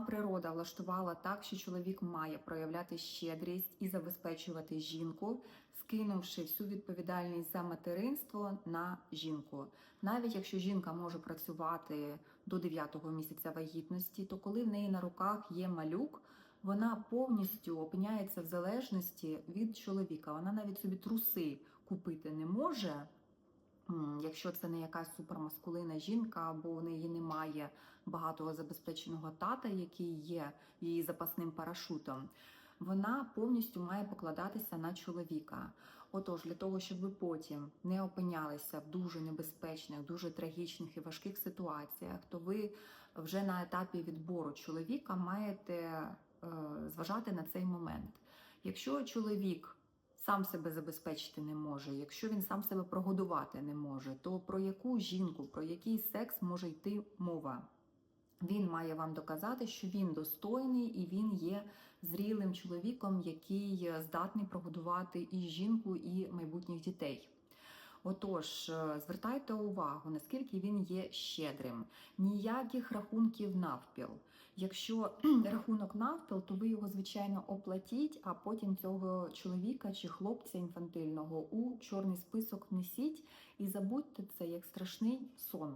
природа влаштувала так, що чоловік має проявляти щедрість і забезпечувати жінку, скинувши всю відповідальність за материнство на жінку. Навіть якщо жінка може працювати до 9-го місяця вагітності, то коли в неї на руках є малюк, вона повністю опиняється в залежності від чоловіка. Вона навіть собі труси купити не може. Якщо це не якась супермаскулина жінка, або в неї немає багатого забезпеченого тата, який є її запасним парашутом, вона повністю має покладатися на чоловіка. Отож, для того, щоб ви потім не опинялися в дуже небезпечних, дуже трагічних і важких ситуаціях, то ви вже на етапі відбору чоловіка маєте е, зважати на цей момент. Якщо чоловік сам себе забезпечити не може, якщо він сам себе прогодувати не може, то про яку жінку, про який секс може йти мова? Він має вам доказати, що він достойний і він є зрілим чоловіком, який здатний прогодувати і жінку, і майбутніх дітей. Отож, е, звертайте увагу, наскільки він є щедрим. Ніяких рахунків навпіл. Якщо рахунок навпіл, то ви його звичайно оплатіть, а потім цього чоловіка чи хлопця інфантильного у чорний список несіть і забудьте це як страшний сон.